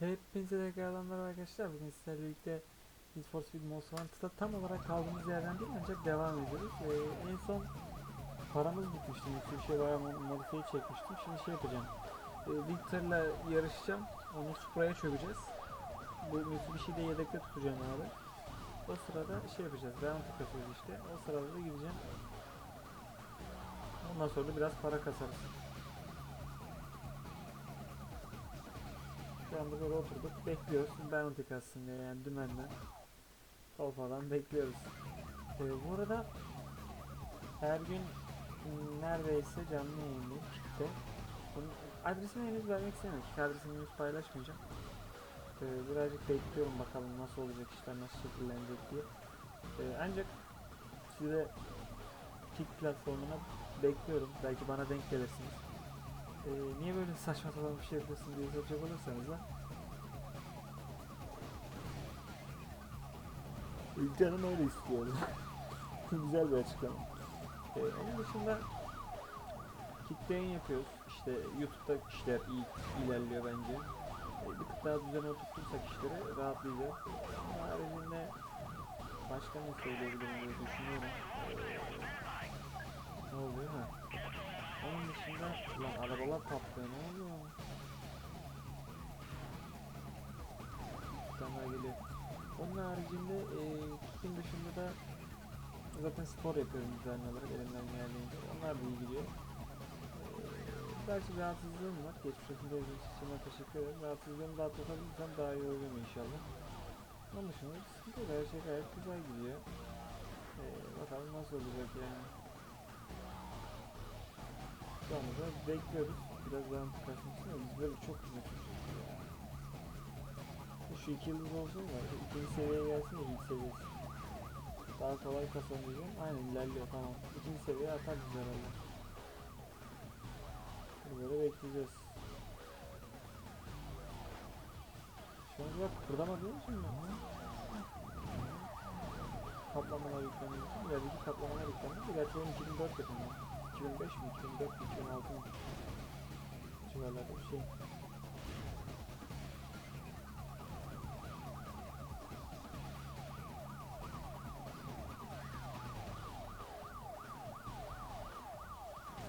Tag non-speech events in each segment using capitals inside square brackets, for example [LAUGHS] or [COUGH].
Hepinize tekrardan merhaba arkadaşlar. Bugün sizlerle birlikte Need for Speed Most Wanted'da tam olarak kaldığımız yerden değil ancak devam ediyoruz. Ee, en son paramız bitmişti. Mitsubishi bayağı mo- modifiye çekmiştim. Şimdi şey yapacağım. Ee, Victor'la yarışacağım. Onu Supra'ya çökeceğiz. Bu Mitsubishi'yi de yedekte tutacağım abi. O sırada şey yapacağız. Bounty kasıyoruz işte. O sırada da gideceğim. Ondan sonra da biraz para kasarız. Böyle oturduk bekliyoruz. Bounty kassın diye yani dümenden. Tolfadan bekliyoruz. Ee, bu arada her gün m, neredeyse canlı yayındayım kitle. Bunun adresini henüz vermek istemiyorum. Adresini henüz paylaşmayacağım. Ee, birazcık bekliyorum bakalım nasıl olacak işler, nasıl şekillenecek diye. Ee, ancak size Kick platformuna bekliyorum. Belki bana denk gelirsiniz. Ee, niye böyle saçma sapan bir şey yapıyorsun diye soracak olursanız da Canım öyle istiyor. [LAUGHS] Güzel bir açıklama. Ee, onun dışında yayın yapıyoruz. İşte YouTube'da işler iyi ilerliyor bence. Ee, bir tık daha düzene oturtursak işleri rahatlayacağız. Onun haricinde başka ne söyleyebilirim diye düşünüyorum. Ee, ne oluyor ha? Onun dışında lan arabalar patlıyor ne oluyor? Daha geliyor. Onun haricinde e, kick'in dışında da zaten spor yapıyorum düzenli olarak elimden geldiğince. Onlar da iyi gidiyor. E, belki rahatsızlığım var. Geçmiş olsun dediğiniz için teşekkür ederim. Rahatsızlığımı daha atlatabilirsem daha iyi olacağım inşallah. Onun dışında sıkıntı yok. Her şey gayet güzel gidiyor. E, bakalım nasıl olacak yani. Şu anda da bekliyoruz. Biraz daha kaçmışsın ama biz böyle çok ya. Şu iki yıldız olsun da ikinci seviyeye gelsin de ilk seviyesi. Daha kolay kazanacağım. Aynen ilerliyor tamam. İkinci seviyeye atarız herhalde. Böyle bekleyeceğiz. Şu an bak değil mi şimdi? Kaplamalar yüklendiği için ilerideki kaplamalar yüklendi. Gerçi benim 2004 yapımı. 2005 mi? 2004 mi? 2006 mı? Civarlarda bir şey.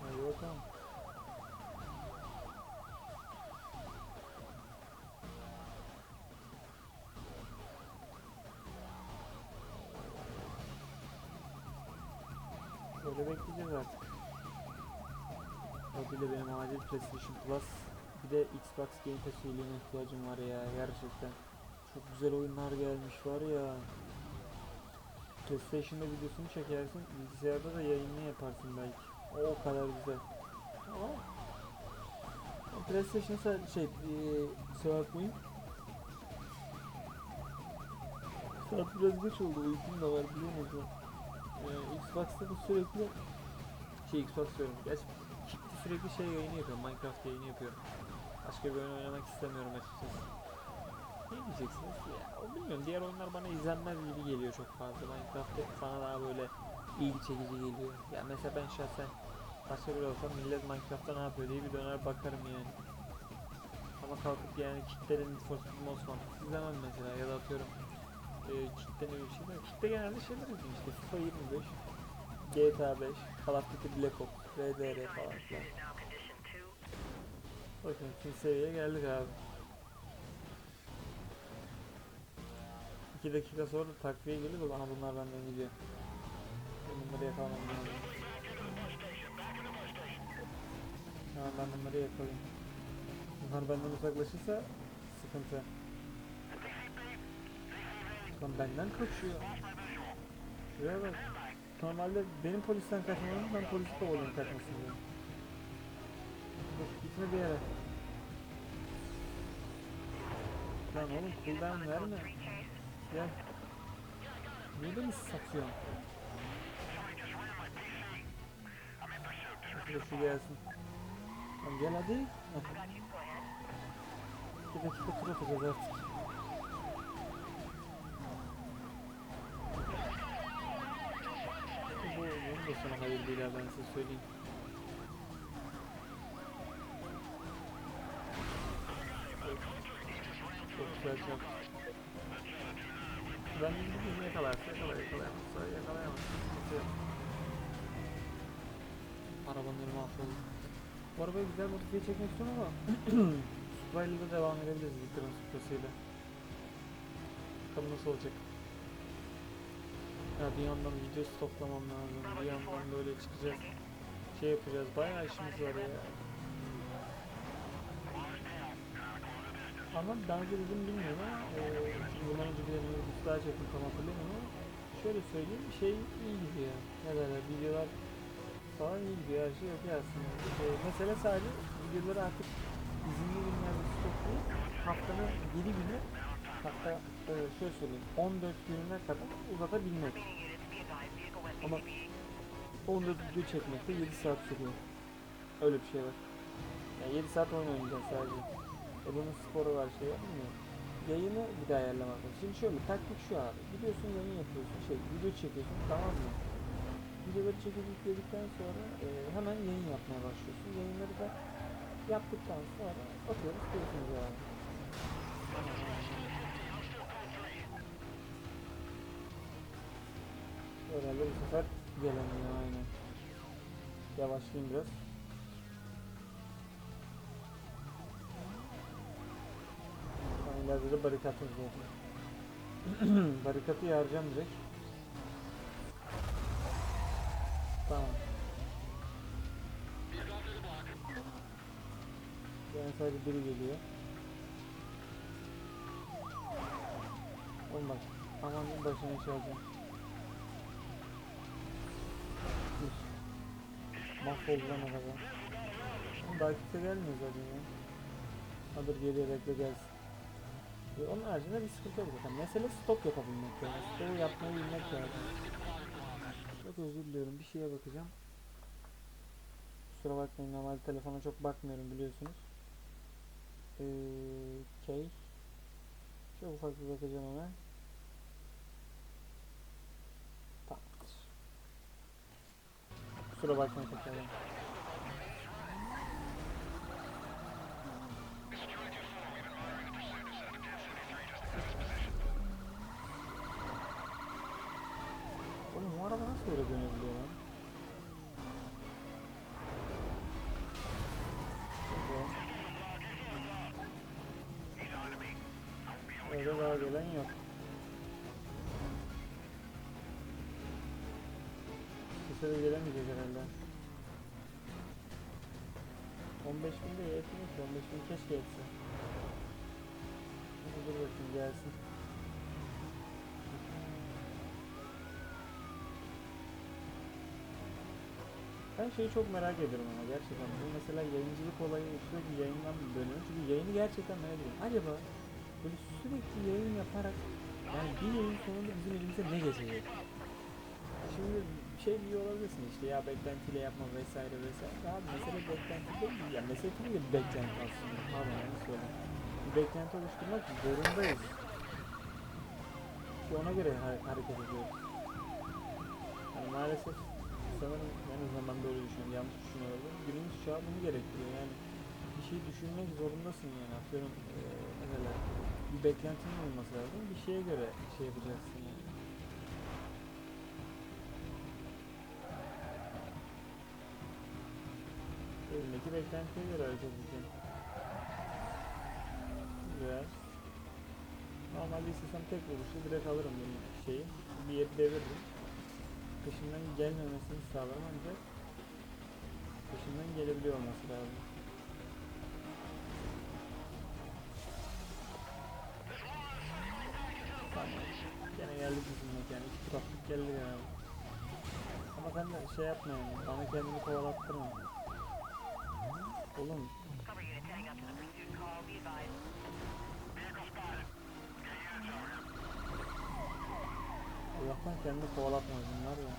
Hadi bakalım. Böyle bekleyeceğiz artık. De benim acil PlayStation Plus bir de Xbox Game Pass üyeliğine ihtiyacım var ya gerçekten. Çok güzel oyunlar gelmiş var ya. PlayStation'da videosunu çekersin, bilgisayarda da yayını yaparsın belki. O, kadar güzel. Ama PlayStation sadece şey, kusura bakmayın. Saat biraz geç oldu, uykum da var bilemedim. Ee, Xbox'ta da sürekli şey Xbox diyorum. Gerçi sürekli şey yayını yapıyorum. Minecraft yayını yapıyorum. Başka bir oyun oynamak istemiyorum açıkçası. Ne diyeceksiniz? Ya, bilmiyorum. Diğer oyunlar bana izlenmez gibi geliyor çok fazla. Minecraft bana daha böyle ilgi çekici geliyor. Ya mesela ben şahsen başka biri olsam millet Minecraft'ta ne yapıyor diye bir döner bakarım yani. Ama kalkıp yani Kick'lerin Need for Speed Most izlemem mesela ya da atıyorum e, Kick'te ne bir şey var. Kick'te genelde şeyler izliyorum işte FIFA 25, GTA 5, Call of Duty Black Ops, RDR falan filan. Bakın ikinci seviyeye geldik abi. 2 dakika sonra takviye da bana bunlar benden gidiyor. Ben bunları yakalamam lazım. Tamam ben bunları yakalayayım. Bunlar benden uzaklaşırsa sıkıntı. Lan benden kaçıyor. Şuraya bak. Normalde benim polisten kaçmam ben polisi kovalıyorum kaçmasın diye. Dur gitme bir yere. Lan oğlum cooldown verme. Gel. Niye beni satıyorsun? Şurada şu gelsin. Lan gel hadi. Bir dakika tur atacağız artık. Bunun da sonu hayır değil ha, ben size söyleyeyim. Çok güzel çarptı. Ben dedim yakalarsa yakalar yakalayamazsa yakalayamaz. Arabanın önü mahvoldu. Bu arabayı güzel modifiye çekmek istiyorum ama Supra ile de devam edebiliriz Victor'ın Supra'sıyla. Bakalım nasıl olacak. Ya bir yandan video stoklamam lazım. Bir yandan böyle çıkacağız. Şey yapacağız. Bayağı işimiz var ya. Ama daha önce dedim bilmiyorum ama eee bundan önce bir daha çektim tam hatırlamıyorum ama şöyle söyleyeyim şey iyi gidiyor. Ne derler videolar falan iyi gidiyor her şey okey aslında. Eee, mesela sadece videoları artık izinli günlerde stoklayıp haftanın 7 günü hatta eee, şöyle söyleyeyim 14 gününe kadar uzatabilmek. Ama 14 video çekmekte 7 saat sürüyor. Öyle bir şey var. Yani 7 saat oyun oynayacağız sadece. E bunun sporu var şey yapmıyor. Yayını bir daha ayarlamak lazım. Şimdi şöyle taktik şu abi. Gidiyorsun yayın yapıyorsun şey video çekiyorsun tamam mı? Videoları çekip yükledikten sonra e, hemen yayın yapmaya başlıyorsun. Yayınları da yaptıktan sonra atıyoruz görüşürüz abi. Herhalde bu sefer gelemiyor aynen. Yavaşlayayım biraz. Tamam, ileride de barikatımız var. [CLEARS THROAT] Barikatı yaracağım direkt. Tamam. Yani sadece biri geliyor. Oğlum bak. Aman başına iş alacağım. Mahvoldu lan araba. Oğlum daha gelmiyor zaten ya. Ha dur geliyor bekle gelsin. E, onun haricinde bir sıkıntı yok zaten. Mesele stok yapabilmek yani. Stoğu yapmayı bilmek lazım. Çok özür diliyorum. Bir şeye bakacağım. Kusura bakmayın normalde telefona çok bakmıyorum biliyorsunuz. Ee, Key. Çok ufak bir bakacağım hemen. Kusura bakmayın tekrardan. Oğlum bu araba nasıl öyle dönebiliyor lan? Öyle daha gelen yok. Bu sefer gelemeyecek herhalde. 15 bin de yetmiyor ki 15 bin keşke yetse. Dur bakayım gelsin. Ben şeyi çok merak ediyorum ama gerçekten. Bu mesela yayıncılık olayı sürekli yayından dönüyor. Çünkü yayını gerçekten merak ediyorum. Acaba böyle sürekli yayın yaparak yani bir yayın sonunda bizim elimize ne geçecek? Şimdi şey diyor olabilirsin işte ya beklentiyle yapma vesaire vesaire. Abi mesele beklenti değil. Ya mesele tabii ki beklenti aslında. Pardon yanlış söyledim. Bir beklenti oluşturmak zorundayız. Ki ona göre ha- hareket ediyoruz. Yani maalesef sanırım en azından ben böyle düşünüyorum. Yanlış düşünüyorum. Günümüz çağı bunu gerektiriyor. Yani bir şey düşünmek zorundasın yani. Atıyorum eee mesela bir beklentinin olması lazım. Bir şeye göre şey yapacaksın yani. Elimdeki beklentiye göre hareket edeceğim. Güzel. Normalde istesem tek vuruşta direkt alırım bunu şeyi. Bir yeri deviririm. Peşimden gelmemesini sağlarım ancak peşimden gelebiliyor olması lazım. Tamam. Gene geldik bizim mekana. İki tur attık geldik yani. Ama sen de şey yapma yani. Bana kendini kovalattırma. Oğlum Allah'tan kendini kovalatma bunlar ya.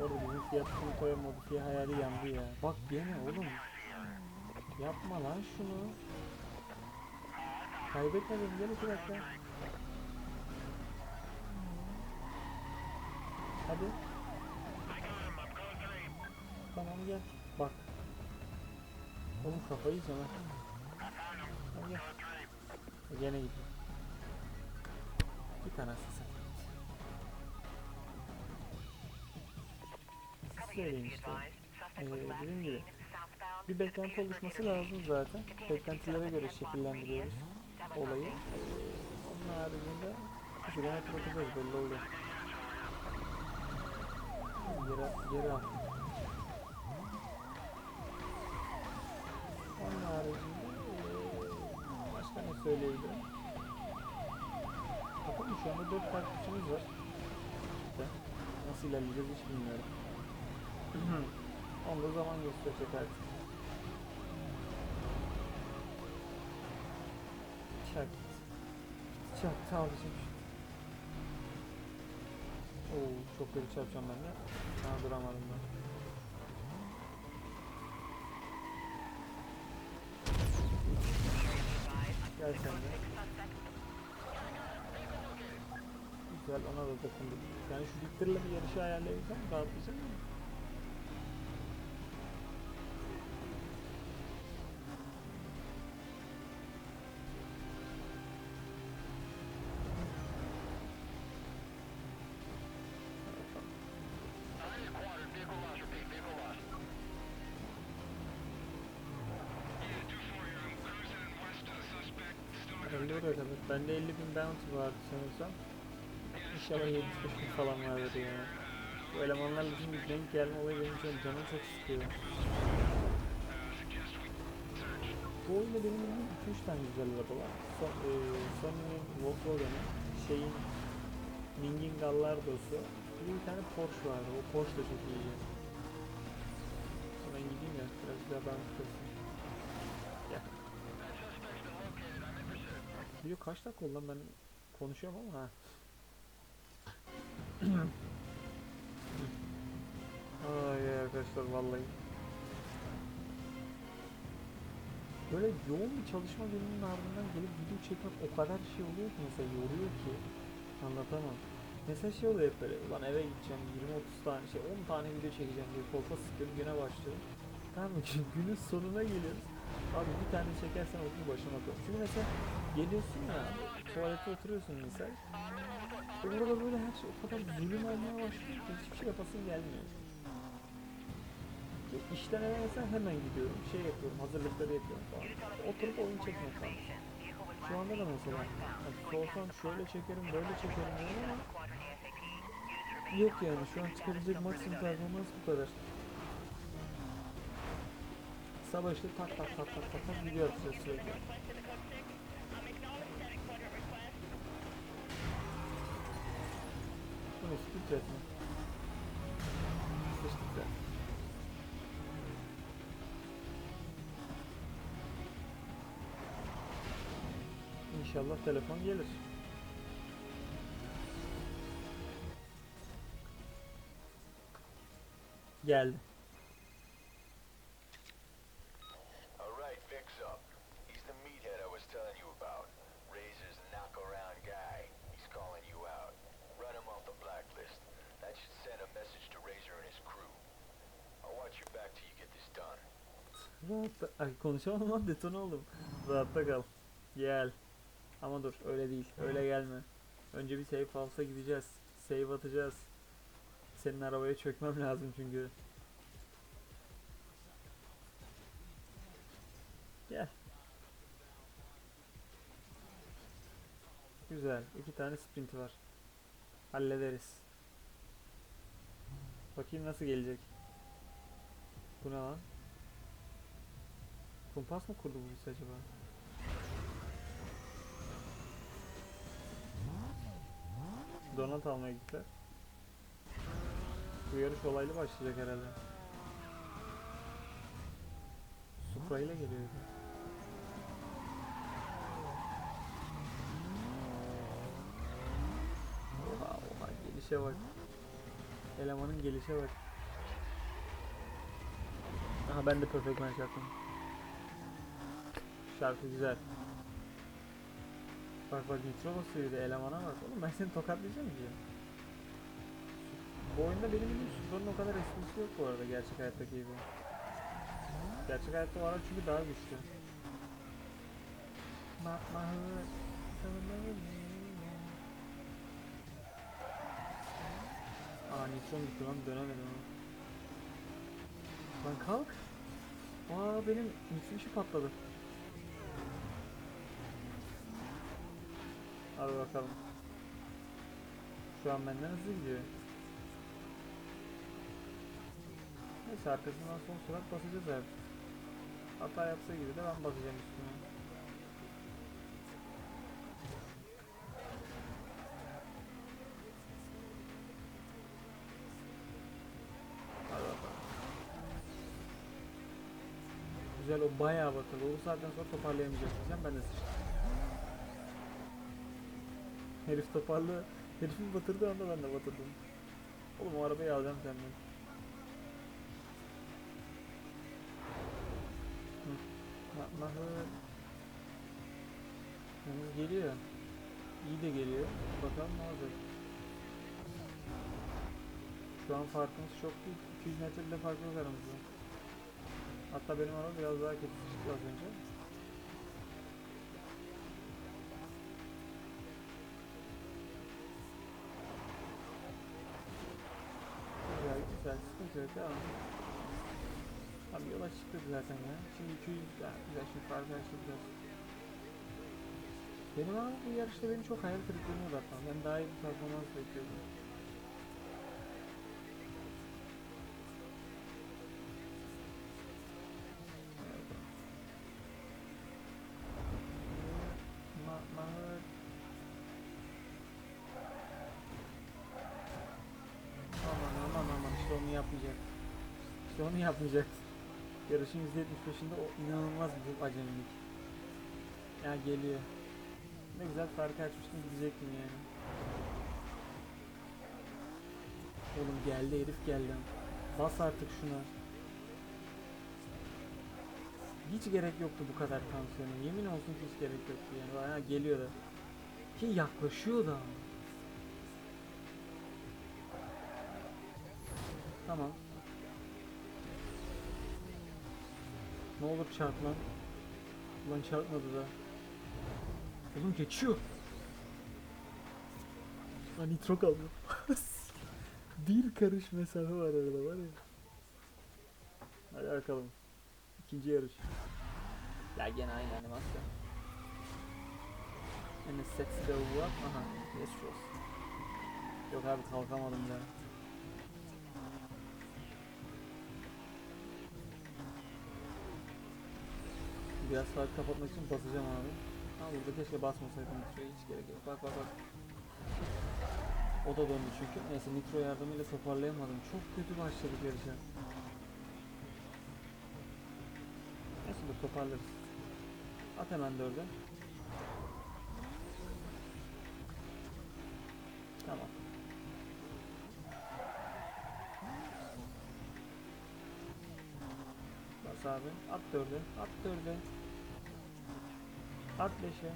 Orada bizim fiyat koya modifiye hayali yandı ya. Bak yine oğlum. Yapma lan şunu. Kaybetmedim gel iki dakika. Hadi. Tamam gel. Bak. Oğlum kafayı yiyeceğim ha. Hadi gel. E, Gene gidiyor. Bir tane asılsın. Söyleyeyim işte. Ee, dediğim gibi. Bir beklenti oluşması lazım zaten. Beklentilere göre şekillendiriyoruz olayı. Onun haricinde bir süre hatırlatacağız belli oluyor. Yere, yere at. Onun haricinde başka ne söyleyebilirim? Bakalım şu anda 4 takipçimiz var. İşte nasıl ilerleyeceğiz hiç bilmiyorum. [CLEARS THROAT] Onu da zaman gösterecek artık. Çak. Çak abicim. Oo çok kötü çarpacağım ben de. Ha duramadım ben. Gel sen de. Güzel ona da dokunduk. Yani şu Victor'la bir yarışı ayarlayabilsem rahatlayacak mı? Oraya kadar. Bende 50 bin bounty vardı sanırsam. İnşallah 75 bin falan vardır ya. Bu elemanlarla şimdi denk gelme olayı benim için canım çok sıkıyor. Bu oyunda benim bildiğim 2-3 tane güzel araba var. Son, e, Sony'nin Volkswagen'ı, şeyin Ming'in Gallardo'su, bir tane Porsche vardı. O Porsche da çok iyi. Ben gideyim ya, biraz daha ben tutasın. Video kaç dakika oldu lan ben konuşuyorum ama ha. [CLEARS THROAT] Ay arkadaşlar vallahi. Böyle yoğun bir çalışma gününün ardından gelip video çekmek o kadar şey oluyor ki mesela yoruyor ki anlatamam. Mesela şey oluyor hep böyle ulan eve gideceğim 20-30 tane şey 10 tane video çekeceğim diye kolpa sıkıyorum güne başlıyorum. Tamam mı? [LAUGHS] Günün sonuna geliyoruz. Abi bir tane çekersen okul başına koyuyorum. Çünkü mesela geliyorsun ya tuvalete oturuyorsun misal. Ve burada böyle her şey o kadar zulüm olmaya başlıyor ki hiçbir şey yapasın gelmiyor. Ki İşten eve mesela hemen gidiyorum. Şey yapıyorum, hazırlıkları yapıyorum falan. Oturup oyun çekmek falan. Şu anda da mesela sorsam şöyle çekerim, böyle çekerim ama yok yani şu an çıkabilecek maksimum performans bu kadar. İşte tak tak tak tak tak tak atacağız sürekli. Bu ne split red mi? Seçtik de. İnşallah telefon gelir. Geldi. Ay konuşamadım lan detone oldum. Rahatta kal. Gel. Ama dur öyle değil. Öyle gelme. Önce bir save house'a gideceğiz. Save atacağız. Senin arabaya çökmem lazım çünkü. Gel. Güzel. iki tane sprint var. Hallederiz. Bakayım nasıl gelecek. Bu ne lan? Kumpas mı kurdu bu birisi acaba? Donat almaya gittiler. Bu yarış olaylı başlayacak herhalde. Supra ile geliyor. Oha oha gelişe bak. Elemanın gelişe bak. Aha ben de perfect match yaptım. Şarkı güzel. Bak bak nitro basıyor bir de elemana bak. Oğlum ben seni tokatlayacağım ki. Bu oyunda benim bildiğim Supra'nın o kadar esprisi yok bu arada gerçek hayattaki gibi. Gerçek hayatta o araç çünkü daha güçlü. Aa nitron gitti lan dönemedim ama. Lan kalk. Aa benim Mitsubishi patladı. Hadi bakalım. Şu an benden hızlı gidiyor. Neyse arkasından son sürat basacağız abi. Hata yapsa gibi de ben basacağım üstüne. Güzel o bayağı batırdı. O saatten sonra toparlayamayacak diyeceğim ben de sıçtım. Herif toparlı. Herifin batırdığı anda ben de batırdım. Oğlum o arabayı alacağım senden. Hı. Ma- Mahır. Yalnız geliyor. İyi de geliyor. Bakalım ne olacak. Şu an farkımız çok değil. 200 metre bile fark yok aramızda. Hatta benim araba biraz daha kötü çıktı az önce. Yok ama. Abi yola çıktık zaten ya. Şimdi 200 yani güzel şimdi farkı açtıracağız. Benim abi bu yarışta beni çok hayal kırıklığına uğrattı. Ben daha iyi bir performans bekliyordum. Yapmayacak. İşte onu yapmayacak. Yarışın %75'inde o inanılmaz bir acemilik. Ya geliyor. Ne güzel farkı açmıştım gidecektim yani. Oğlum geldi herif geldi. Bas artık şuna. Hiç gerek yoktu bu kadar tansiyona. Yemin olsun ki hiç gerek yoktu yani. Bayağı geliyor da. Ki yaklaşıyor da. Tamam. Ne olur çarp lan. Ulan çarpmadı da. Oğlum geçiyor. Lan nitro kaldı. [LAUGHS] Bir karış mesafe var arada var ya. Hadi bakalım. İkinci yarış. Ya gene aynı animasyon. And the sets go up. Aha. Yes. Yok abi kalkamadım ya. Biraz fark kapatmak için basacağım abi. Ha burada keşke basmasaydım nitroya hiç gerek yok. Bak bak bak. O da döndü çünkü. Neyse nitro yardımıyla toparlayamadım. Çok kötü başladık yarışa. Neyse dur toparlarız. At hemen dörde. Tamam. Bas abi. At dörde. At dörde. At beşe.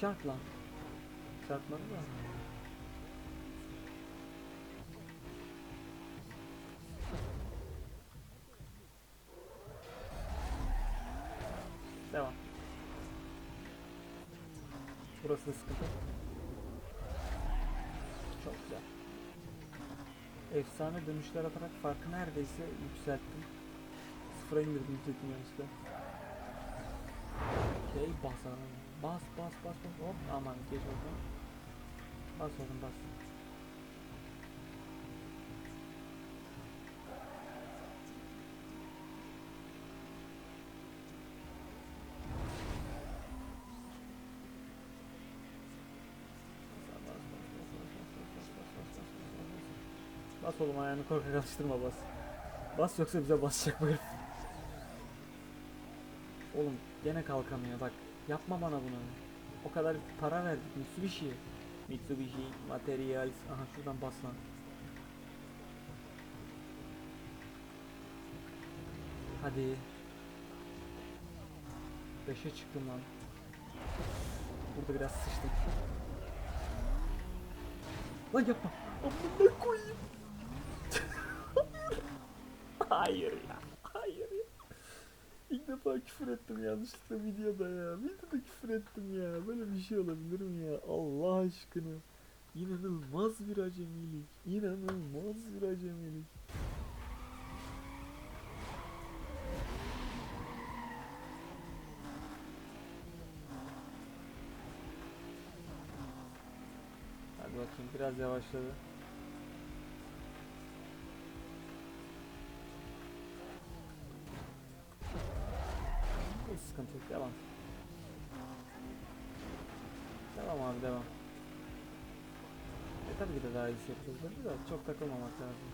Çarp lan. Çarpmadı da. Devam. Burası sıkıntı. Çok güzel. Efsane dönüşler atarak farkı neredeyse yükselttim. Sıfıra indirdim yükselttim yarışta. Okey bas abi. Bas bas bas bas. Hop aman geç oldu. Bas oğlum bas. Bas oğlum ayağını korkak alıştırma bas. Bas yoksa bize basacak bu herif. Oğlum gene kalkamıyor bak. Yapma bana bunu. O kadar para verdik Mitsubishi. Mitsubishi Materials. Aha şuradan bas. Hadi. 5'e çıktım lan. Burada biraz sıçtım. Lan yapma. Amına koyayım. [LAUGHS] Hayır ya. Hayır ya. İlk defa küfür ettim yanlışlıkla videoda ya. Videoda küfür ettim ya. Böyle bir şey olabilir mi ya? Allah aşkına. İnanılmaz bir acemilik. İnanılmaz bir acemilik. Hadi bakayım biraz yavaşladı. Devam. Devam abi devam. E tabii ki de daha iyisi yapacağız tabii de çok takılmamak lazım.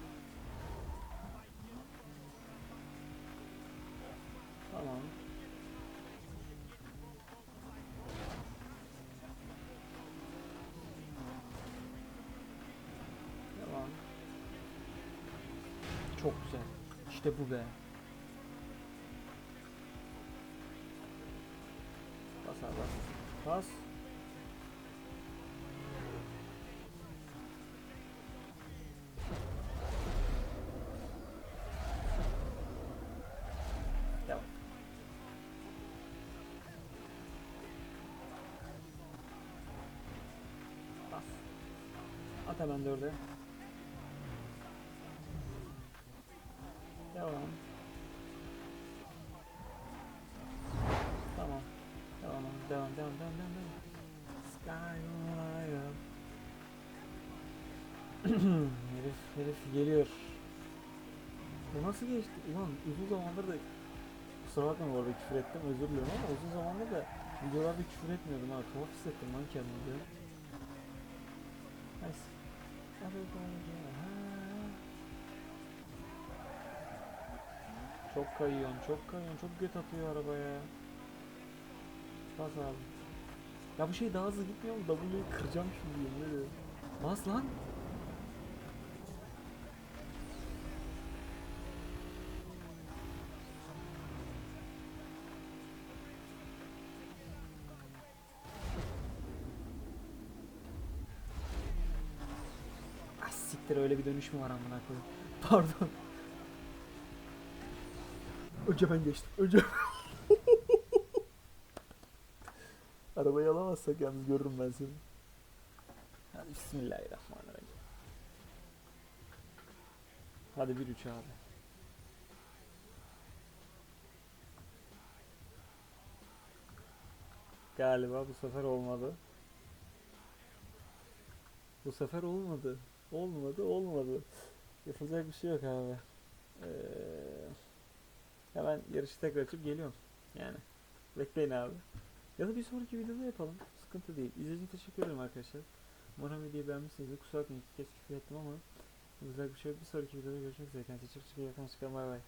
Tamam. Devam. Çok güzel. İşte bu be. Bas. Devam. Bas. At hemen dörde. [CLEARS THROAT] herif, herif geliyor. Bu nasıl geçti? Ulan uzun zamandır da kusura bakma bu arada küfür ettim özür diliyorum ama uzun zamandır da videolarda küfür etmiyordum ha. Tuhaf hissettim lan kendimi. de. Nice. Çok kayıyorsun, çok kayıyorsun, çok göt atıyor araba ya. Bas abi. Ya bu şey daha hızlı gitmiyor mu? W'yi kıracağım şimdi yemin ediyorum. Bas lan. Siktir öyle bir dönüş mü var amına koyayım. [LAUGHS] Pardon. Önce ben geçtim. Önce [LAUGHS] Arabayı alamazsak yalnız görürüm ben seni. Hadi bismillahirrahmanirrahim. Hadi 1-3 abi. Galiba bu sefer olmadı. Bu sefer olmadı. Olmadı, olmadı. Yapılacak bir şey yok abi. Ee, hemen yarışı tekrar açıp geliyorum. Yani. Bekleyin abi. Ya da bir sonraki videoda yapalım. Sıkıntı değil. İzlediğiniz için teşekkür ederim arkadaşlar. Umarım videoyu beğenmişsinizdir. Kusura bakmayın iki kez küfür ettim ama güzel bir şey yok. Bir sonraki videoda görüşmek üzere. Kendinize çok çok iyi bakın. Hoşçakalın. Bay bay.